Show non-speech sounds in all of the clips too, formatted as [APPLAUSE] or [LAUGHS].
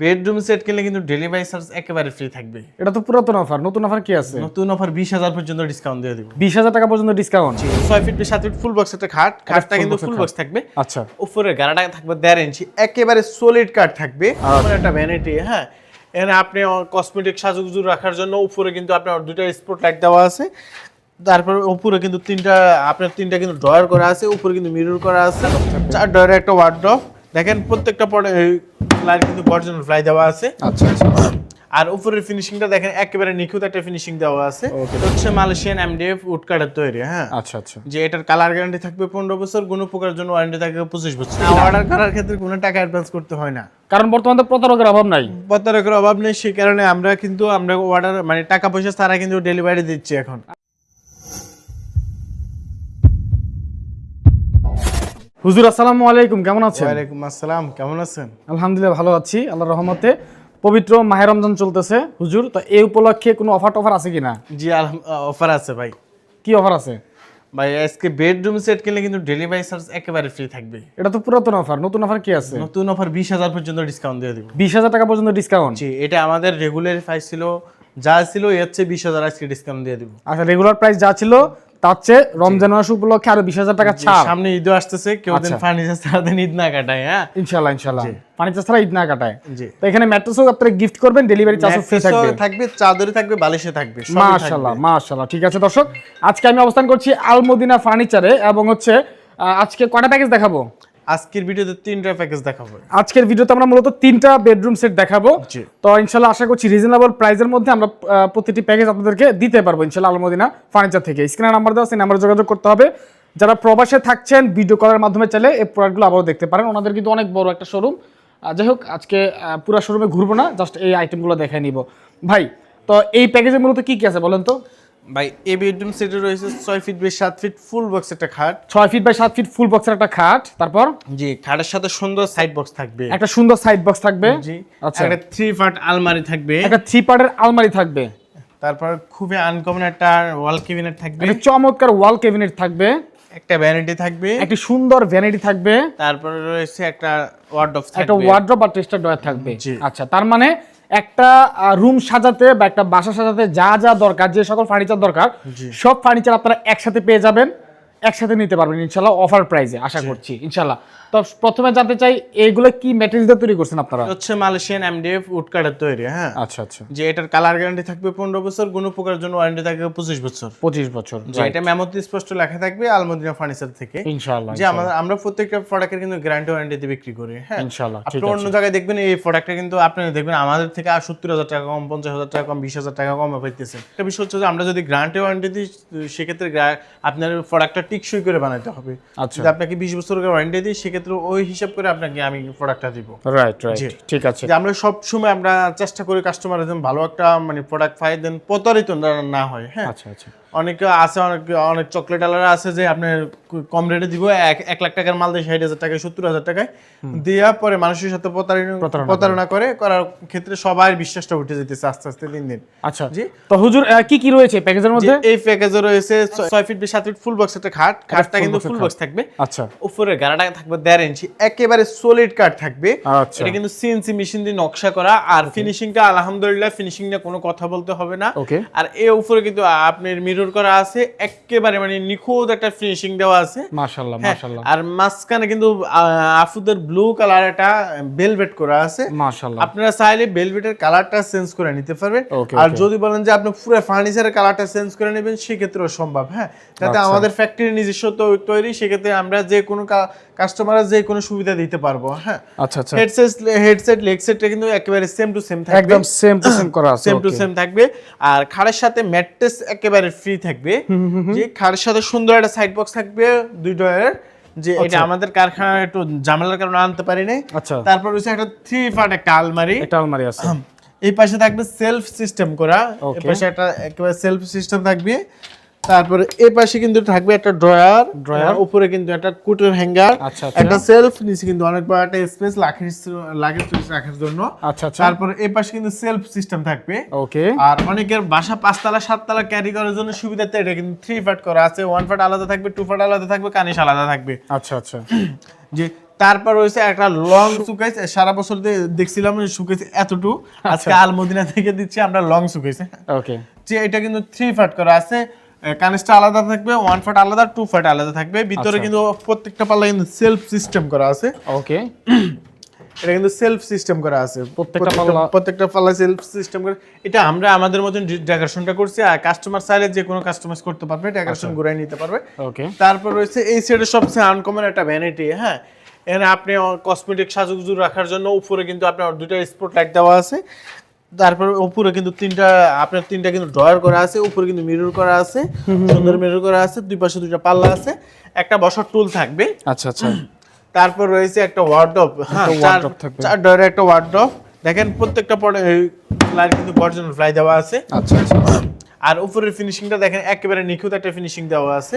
Bedroom set কিনলে কিন্তু delivery charge একেবারে ফ্রি থাকবে। এটা তো পুরাতন অফার নতুন অফার কি আছে? নতুন অফার বিশ হাজার পর্যন্ত ডিসকাউন্ট দিয়ে দিব। বিশ হাজার টাকা পর্যন্ত ডিসকাউন্ট ছয় ফিট সাত ফিট ফুল বক্স একটা খাট। খাটটা কিন্তু ফুল বক্স থাকবে। আচ্ছা। উপরে গাড়াটা থাকবে দেড় ইঞ্চি একেবারে সলিড কাঠ থাকবে। একটা ভ্যানিটি হ্যাঁ। এখানে আপনি কসমেটিক সাজুগুজু রাখার জন্য উপরে কিন্তু আপনার দুটো স্পট লাইট দেওয়া আছে। তারপর উপরে কিন্তু তিনটা আপনার তিনটা কিন্তু ড্রয়ার করা আছে উপরে কিন্তু মিরর করা আছে। চার ড্রয়ারে একটা ওয়ার্ড্রপ দেখেন প্রত্যেকটা পরে লাইট কিন্তু গর্জন ফ্লাই দেওয়া আছে। আচ্ছা আচ্ছা। আর উপরের ফিনিশিংটা দেখেন একেবারে নিখুঁত একটা ফিনিশিং দেওয়া আছে। হচ্ছে মালয়েশিয়ান এমডিএফ উড কাঠের তৈরি হ্যাঁ? আচ্ছা আচ্ছা। যে এটার কালার গ্যারান্টি থাকবে পনেরো বছর কোনো প্রকার জন্য ওয়ারেন্টি থাকবে পঁচিশ বছর। অর্ডার করার ক্ষেত্রে কোনো টাকা অ্যাডভান্স করতে হয় না। কারণ বর্তমানে প্রতারকের অভাব নাই। প্রতারকের অভাব নেই সেই কারণে আমরা কিন্তু আমরা অর্ডার মানে টাকা পয়সা ছাড়া কিন্তু ডেলিভারি দিচ্ছি এখন। হুজুর আসসালামু আলাইকুম কেমন আছেন? ওয়ালাইকুম আসসালাম কেমন আছেন? আলহামদুলিল্লাহ ভালো আছি আল্লাহর রহমতে। পবিত্র মাহে রমজান চলতেছে হুজুর তো এই উপলক্ষে কোনো অফার টফার আছে কিনা? জি অফার আছে ভাই। কি অফার আছে? ভাই আজকে বেডরুম সেট কিনলে কিন্তু ডেলিভারি চার্জ একেবারে ফ্রি থাকবে। এটা তো পুরাতন অফার নতুন অফার কি আছে? নতুন অফার বিশ হাজার পর্যন্ত ডিসকাউন্ট দিয়ে দিব। বিশ হাজার টাকা পর্যন্ত ডিসকাউন্ট জি এটা আমাদের রেগুলার প্রাইস ছিল যা ছিল এর চেয়ে বিশ হাজার আজকে ডিসকাউন্ট দিয়ে দিব। আচ্ছা রেগুলার প্রাইস যা ছিল তার চেয়ে রমজান মাস উপলক্ষে আরও বিশ হাজার টাকা ছাড়। সামনে ঈদও আসতেছে কেউ দিন আচ্ছা। ফার্নিচার ছাড়া দিন ঈদ না কাটায় হ্যাঁ? ইনশাল্লাহ ইনশাল্লাহ ফার্নিচার ছাড়া ঈদ না কাটায়। তো এখানে ম্যাট্রেসও আপনারা গিফট করবেন ডেলিভারি চার্জ ফ্রি থাকবে। থাকবে চাদরে থাকবে বালিশে থাকবে সবই মাশাল্লাহ মাশাল্লাহ ঠিক আছে দর্শক। আজকে আমি অবস্থান করছি আলমদিনা ফার্নিচারে এবং হচ্ছে আজকে কটা প্যাকেজ দেখাবো? আজকের ভিডিওতে তিনটা প্যাকেজ দেখাবো। আজকের ভিডিওতে আমরা মূলত তিনটা বেডরুম সেট দেখাবো। তো ইনশাল্লাহ আশা করছি রিজনেবল প্রাইসের মধ্যে আমরা প্রতিটি প্যাকেজ আপনাদেরকে দিতে পারব ইনশাল্লাহ আলমদিনা ফার্নিচার থেকে। স্ক্রিনে নাম্বার দেওয়া সেই নাম্বারে যোগাযোগ করতে হবে। যারা প্রবাসে থাকছেন ভিডিও কলের মাধ্যমে চাইলে এই প্রোডাক্টগুলো আবারও দেখতে পারেন। ওনাদের কিন্তু অনেক বড় একটা শোরুম যাই হোক আজকে পুরো শোরুমে ঘুরবো না জাস্ট এই আইটেমগুলো দেখে নিব। ভাই তো এই প্যাকেজে মূলত কি কি আছে বলেন তো? ভাই এই বেডরুম সেটে রয়েছে ছয় ফিট বাই সাত ফিট ফুল বক্স একটা খাট। ছয় ফিট বাই সাত ফিট ফুল বক্সের একটা খাট। তারপর? জি খাটের সাথে সুন্দর সাইড বক্স থাকবে। একটা সুন্দর সাইড বক্স থাকবে। জি আচ্ছা। একটা থ্রি পার্ট আলমারি থাকবে। একটা থ্রি পার্টের আলমারি থাকবে। তারপর খুবই আনকমন একটা ওয়াল কেবিনেট থাকবে। একটা চমৎকার ওয়াল ক্যাবিনেট থাকবে। একটা ভ্যানিটি থাকবে। একটি সুন্দর ভ্যানিটি থাকবে। তারপরে রয়েছে একটা ওয়ার্ডরোব একটা থাকবে। ওয়ার্ড্রপ আর টেস্টার ডয়ার থাকবে। আচ্ছা তার মানে একটা রুম সাজাতে বা একটা বাসা সাজাতে যা যা দরকার যে সকল ফার্নিচার দরকার সব ফার্নিচার আপনারা একসাথে পেয়ে যাবেন। একসাথে নিতে পারবেন ইনশাল্লাহ অফার প্রাইসে আশা করছি ইনশাল্লাহ। তো প্রথমে জানতে চাই এইগুলো কি ম্যাটেরিয়াল দিয়ে তৈরি করছেন আপনারা? হচ্ছে মালয়েশিয়ান এমডিএফ উড কাঠের তৈরি হ্যাঁ। আচ্ছা আচ্ছা। যে এটার কালার গ্যারান্টি থাকবে পনেরো বছর কোনো প্রকার জন্য ওয়ারেন্টি থাকবে পঁচিশ বছর। পঁচিশ বছর যে এটা মেমোতে স্পষ্ট লেখা থাকবে আলমদিনা ফার্নিচার থেকে। ইনশাল্লাহ যে আমরা আমরা প্রত্যেকটা প্রোডাক্টের কিন্তু গ্যারান্টি ওয়ারেন্টি বিক্রি করি হ্যাঁ। ইনশাল্লাহ আপনি অন্য জায়গায় দেখবেন এই প্রোডাক্টটা কিন্তু আপনি দেখবেন আমাদের থেকে আর সত্তর হাজার টাকা কম পঞ্চাশ হাজার টাকা কম বিশ হাজার টাকা কম পাইতেছেন একটা বিষয় হচ্ছে যে আমরা যদি গ্যারান্টি ওয়ারেন্টি দিই সেক্ষেত্রে আপনার প্রোডাক্টটা টিকসই করে বানাতে হবে। আচ্ছা। যদি আপনাকে বিশ বছরের ওয়ারেন্টি দিই সেক্ষেত্রে ওই হিসাব করে আপনাকে আমি প্রোডাক্টটা দিব। Right right. ঠিক আছে। যে আমরা সব সময় আমরা চেষ্টা করি কাস্টমার জন্য ভালো একটা মানে প্রোডাক্ট পাই দেন প্রতারিত না- না হয় হ্যাঁ? আচ্ছা আচ্ছা। অনেকে আছে অনেক অনেক চকলেট আলারা আছে যে আপনার কম রেটে দিব এক এক লাখ টাকার মাল দিয়ে ষাট হাজার টাকায় সত্তর হাজার টাকায় দিয়া পরে মানুষের সাথে প্রতারণা করে। করার ক্ষেত্রে সবার বিশ্বাসটা উঠে যেতেছে আস্তে আস্তে দিন দিন। আচ্ছা। জি। তো হুজুর কি কি রয়েছে প্যাকেজের মধ্যে? এই প্যাকেজে রয়েছে ছয় ফিট সাত ফিট ফুল বক্স একটা খাট। খাটটা কিন্তু ফুল বক্স থাকবে। আচ্ছা। উপরে গাড়াটা থাকবে দেড় ইঞ্চি একেবারে সলিড কাঠ থাকবে। আচ্ছা। এটা কিন্তু সিএনসি মেশিন দিয়ে নকশা করা। আর ফিনিশিংটা আলহামদুলিল্লাহ ফিনিশিং নিয়ে কোনো কথা বলতে হবে না। আর এর উপরে কিন্তু আপনার মিরর করা আছে একেবারে মানে নিখুঁত একটা ফিনিশিং দেওয়া আছে। মাশাআল্লাহ হ্যাঁ, মাশাআল্লাহ আর মাঝখানে কিন্তু আফুদের ব্লু কালার একটা বেলভেট করা আছে। মাশাআল্লাহ আপনারা চাইলে বেলভেটের কালারটা চেঞ্জ করে নিতে পারবেন। আর যদি বলেন যে আপনি পুরো ফার্নিচারের কালারটা চেঞ্জ করে নেবেন সেক্ষেত্রেও সম্ভব হ্যাঁ। যাতে আচ্ছা। আমাদের ফ্যাক্টরি নিজস্ব তো- তৈরি সেক্ষেত্রে আমরা যে কোনো কাস্টমারের যে কোনো সুবিধা দিতে পারব হ্যাঁ। আচ্ছা আচ্ছা। হেডসেট হেডসেট লেগ সেটটা কিন্তু একেবারে সেম টু সেম থাকবে। একদম সেম টু সেম করা আছে সেম টু সেম থাকবে। আর খাড়ের সাথে ম্যাট্রেস একেবারে ফ্রি থাকবে। যে কার সাথে সুন্দর একটা সাইড বক্স থাকবে দুই ডয়ারের যে এটা আচ্ছা। আমাদের কারখানা একটু ঝামেলার কারণে আনতে পারি নাই আচ্ছা। তারপর হচ্ছে একটা থ্রি পার্ট একটা আলমারি। একটা আলমারি আছে। এই পাশে থাকবে সেলফ সিস্টেম করা। এই পাশে একটা একেবারে সেলফ সিস্টেম থাকবে। তারপরে এই পাশে কিন্তু থাকবে একটা ড্রয়ার ড্রয়ার? উপরে কিন্তু একটা কুটের হ্যাঙ্গার। আচ্ছা, আচ্ছা। একটা সেলফ নিচে কিন্তু অনেক বড় একটা স্পেস লাগেজ লাগেজ রাখার জন্য। আচ্ছা আচ্ছা। তারপরে এই পাশে কিন্তু সেলফ সিস্টেম থাকবে। ওকে। আর অনেকের বাসা পাঁচতলা সাততলা ক্যারি করার জন্য সুবিধাতে এটা কিন্তু থ্রি ফাট করা আছে। ওয়ান ফাট আলাদা থাকবে টু ফাট আলাদা থাকবে কানিশ আলাদা থাকবে। আচ্ছা আচ্ছা। যে তারপর রয়েছে একটা লং সুকেস সারা বছর দেখছিলাম সুকেস এতটু। আজকে আলমদিনা থেকে দিচ্ছি আমরা লং সুকেস ওকে। যে এটা কিন্তু থ্রি ফাট করা আছে। কানেসটা আলাদা থাকবে ওয়ান ফাট আলাদা টু ফাট আলাদা থাকবে। ভিতরে আচ্ছা। কিন্তু প্রত্যেকটা পাল্লা কিন্তু সেলফ সিস্টেম করা আছে। ওকে এটা কিন্তু সেলফ সিস্টেম করা আছে। প্রত্যেকটা পাল্লা- প্রত্যেকটা পাল্লা সেলফ সিস্টেম করে। এটা আমরা আমাদের মতন ডেকোরেশনটা করছি আর কাস্টমার চাইলে যে কোনো কাস্টমাইজ করতে পারবে আচ্ছা। ডেকোরেশন ঘুরাই নিতে পারবে। ওকে তারপর রয়েছে এই সাইডে সবচেয়ে আনকমন একটা ভ্যানিটি হ্যাঁ? এখানে আপনি কসমেটিক সাজুগুজু রাখার জন্য উপরে কিন্তু আপনার দুইটা স্পট লাইট দেওয়া আছে। তারপর উপরে কিন্তু তিনটা আপনার তিনটা কিন্তু ড্রয়ার করা আছে উপরে কিন্তু মিরর করা আছে সুন্দর মিরর করা আছে দুই পাশে দুইটা পাল্লা আছে একটা বসার টুল থাকবে। আচ্ছা আচ্ছা। তারপর রয়েছে একটা ওয়ার্ডরোব হ্যাঁ চার ড্রয়ারে একটা ওয়ার্ডরোব দেখেন প্রত্যেকটা পড়ে ফ্লাই কিন্তু বর্জন ফ্লাই দেওয়া আছে। আচ্ছা আচ্ছা। আর উপরের ফিনিশিংটা দেখেন একেবারে নিখুঁত একটা ফিনিশিং দেওয়া আছে।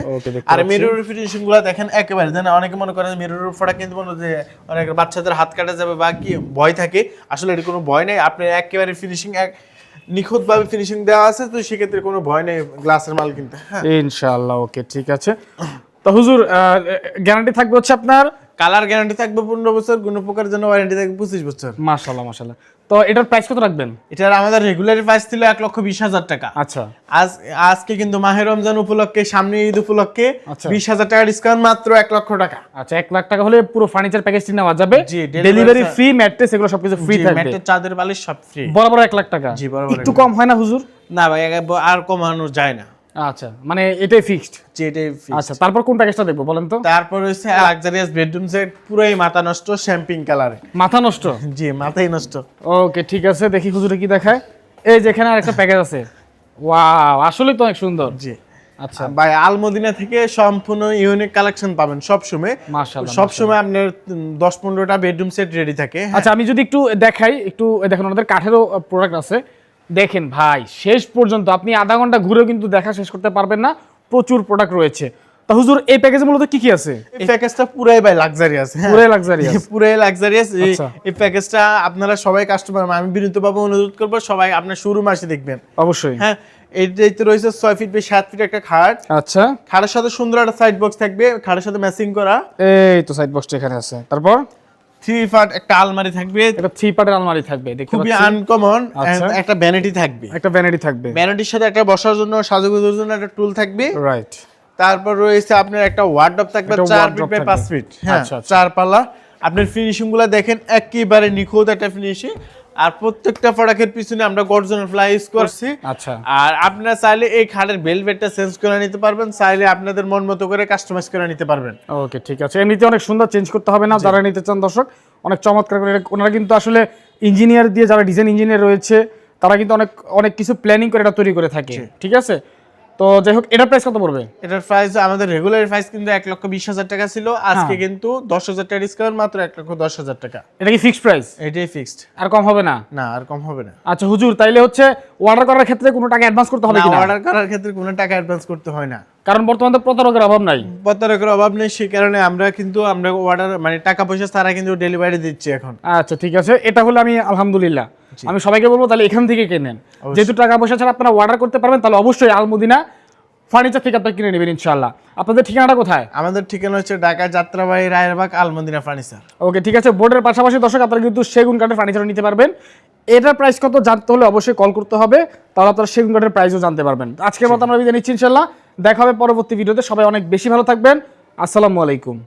আর। মিররের ফিনিশিংগুলো দেখেন একেবারে যেন অনেকে মনে করেন মিররের ফোটা কিন্তু মনে যে অনেক বাচ্চাদের হাত কাটা যাবে বা কি ভয় থাকে। আসলে এটা কোনো ভয় নেই আপনার একেবারে ফিনিশিং এক নিখুঁত ভাবে ফিনিশিং দেওয়া আছে তো সেক্ষেত্রে কোনো ভয় নেই গ্লাসের মাল কিনতে হ্যাঁ। ইনশাআল্লাহ ওকে ঠিক আছে। তো হুজুর গ্যারান্টি থাকবে হচ্ছে আপনার? কালার গ্যারান্টি থাকবে পনেরো বছর কোনো প্রকার জন্য ওয়ারেন্টি থাকবে পঁচিশ বছর। মাশাআল্লাহ মাশাআল্লাহ। তো এটার প্রাইস কত রাখবেন? এটার আমাদের রেগুলার প্রাইস ছিল এক লক্ষ বিশ হাজার টাকা। আচ্ছা। আজ আজকে কিন্তু মাহের রমজান উপলক্ষে সামনে ঈদ উপলক্ষে আচ্ছা। বিশ হাজার টাকা ডিসকাউন্ট মাত্র এক লক্ষ টাকা। আচ্ছা এক লাখ টাকা হলে পুরো ফার্নিচার প্যাকেজটি নেওয়া যাবে। জি, ডেলিভারি ফ্রি ম্যাট্রেস এগুলো সবকিছু ফ্রি থাকবে। ম্যাটের চাঁদের বালিশ সব ফ্রি বরাবর এক লাখ টাকা। জি, বরাবর একটু কম হয় না হুজুর? না ভাই আর কমানো যায় না। আচ্ছা মানে এটাই ফিক্সড যে এটাই আচ্ছা তারপর কোন প্যাকেজটা দেখব বলেন তো? তারপর হচ্ছে লাক্সারিয়াস বেডরুম সেট পুরোই মাথা নষ্ট শ্যাম্পিং কালারে মাথা নষ্ট? জি মাথাই নষ্ট। ওকে ঠিক আছে দেখি হুজুরে কি দেখায়। এই যেখানে আরেকটা প্যাকেজ আছে। ওয়াও আসলে তো অনেক সুন্দর। জি। আচ্ছা। ভাই আলমদিনা থেকে সম্পূর্ণ ইউনিক কালেকশন পাবেন সব সময় মাশাআল্লাহ। সব সময় আপনার উম, দশ পনেরোটা বেডরুম সেট রেডি থাকে। আচ্ছা আমি যদি একটু দেখাই একটু দেখেন ওনাদের কাঠেরও প্রোডাক্ট আছে। দেখেন ভাই শেষ পর্যন্ত আপনি আধা ঘণ্টা ঘুরেও কিন্তু দেখা শেষ করতে পারবেন না। প্রচুর প্রোডাক্ট রয়েছে। তা হুজুর এই প্যাকেজে মূলত কি কি আছে? এই প্যাকেজটা পুরাই ভাই লাক্সারিয়াস পুরাই luxurious। [LAUGHS] পুরাই লাক্সারিয়াস আচ্ছা। এই প্যাকেজটা আপনারা সবাই কাস্টমার আমি বিনীতভাবে অনুরোধ করব সবাই আপনার শোরুম আসে দেখবেন। অবশ্যই। হ্যাঁ এইটাইতে রয়েছে ছয় ফিট বাই সাত ফিট একটা খাট। আচ্ছা। খাটের সাথে সুন্দর একটা সাইড বক্স থাকবে খাটের সাথে ম্যাচিং করা। এই তো সাইড বক্সটা এখানে আছে। তারপর? থ্রি ফাট একটা আলমারি থাকবে। একটা থ্রি পার্টের আলমারি থাকবে খুবই আনকমন আচ্ছা। একটা ভ্যানিটি থাকবে। একটা ভ্যানিটি থাকবে। ভ্যানিটির সাথে একটা বসার জন্য সাজুগুজুর জন্য একটা টুল থাকবে। রাইট তারপর রয়েছে আপনার একটা ওয়ার্ডরোব থাকবে চার ফিট বাই ফিট হ্যাঁ আচ্ছা, আচ্ছা। চার পাল্লা আপনার ফিনিশিংগুলো দেখেন একেবারে নিখুঁত একটা ফিনিশিং আর প্রত্যেকটা প্রোডাক্টের পিছনে আমরা গর্জনের ফ্লাই ইউজ করছি। আচ্ছা। আর আপনারা চাইলে এই খাটের বেলভেটটা চেঞ্জ করে নিতে পারবেন চাইলে আপনাদের মন মতো করে কাস্টমাইজ করে নিতে পারবেন। ওকে ঠিক আছে। এমনিতে অনেক সুন্দর চেঞ্জ করতে হবে না যারা নিতে চান দর্শক অনেক চমৎকার করে ওনারা কিন্তু আসলে ইঞ্জিনিয়ার দিয়ে যারা ডিজাইন ইঞ্জিনিয়ার রয়েছে তারা কিন্তু অনেক অনেক কিছু প্ল্যানিং করে এটা তৈরি করে থাকে। ঠিক আছে? তো যাই হোক এটার প্রাইস কত পড়বে? এটার প্রাইস আমাদের রেগুলার প্রাইস কিন্তু এক লক্ষ বিশ হাজার টাকা ছিল। আজকে হ্যাঁ। কিন্তু দশ হাজার টাকা ডিসকাউন্ট মাত্র এক লক্ষ দশ হাজার টাকা। এটা কি ফিক্সড প্রাইস এটাই ফিক্সড আর কম হবে না? না আর কম হবে না। আচ্ছা হুজুর তাইলে হচ্ছে অর্ডার করার ক্ষেত্রে কোনো টাকা অ্যাডভান্স করতে হবে না অর্ডার করার ক্ষেত্রে কোনো টাকা অ্যাডভান্স করতে হয় না। কারণ বর্তমানে প্রতারকের অভাব নাই। প্রতারকের অভাব নেই সেই কারণে আমরা কিন্তু আমরা অর্ডার মানে টাকা পয়সা ছাড়া কিন্তু ডেলিভারি দিচ্ছি এখন। আচ্ছা ঠিক আছে। এটা হলে আমি আলহামদুলিল্লাহ। আমি সবাইকে বলব তাহলে এখান থেকে কেনেন যেহেতু টাকা পয়সা ছাড়া আপনারা অর্ডার করতে পারবেন তাহলে অবশ্যই আলমদিনা ফার্নিচার থেকে আপনারা কিনে নেবেন ইনশাল্লাহ আপনাদের ঠিকানাটা কোথায়? আমাদের ঠিকানা হচ্ছে ঢাকা যাত্রাবাড়ি রায়েরবাগ আলমদিনা ফার্নিচার ওকে ঠিক আছে। বোর্ডের পাশাপাশি দর্শক আপনারা কিন্তু সেগুন কাঠের ফার্নিচার নিতে পারবেন। এটার প্রাইস কত জানতে হলে অবশ্যই কল করতে হবে তাহলে আপনারা সেগুন কাঠের প্রাইসও জানতে পারবেন। আজকের মতো আমরা বিদায় নিচ্ছি ইনশাল্লাহ দেখা হবে পরবর্তী ভিডিওতে। সবাই অনেক বেশি ভালো থাকবেন। আসসালামু আলাইকুম।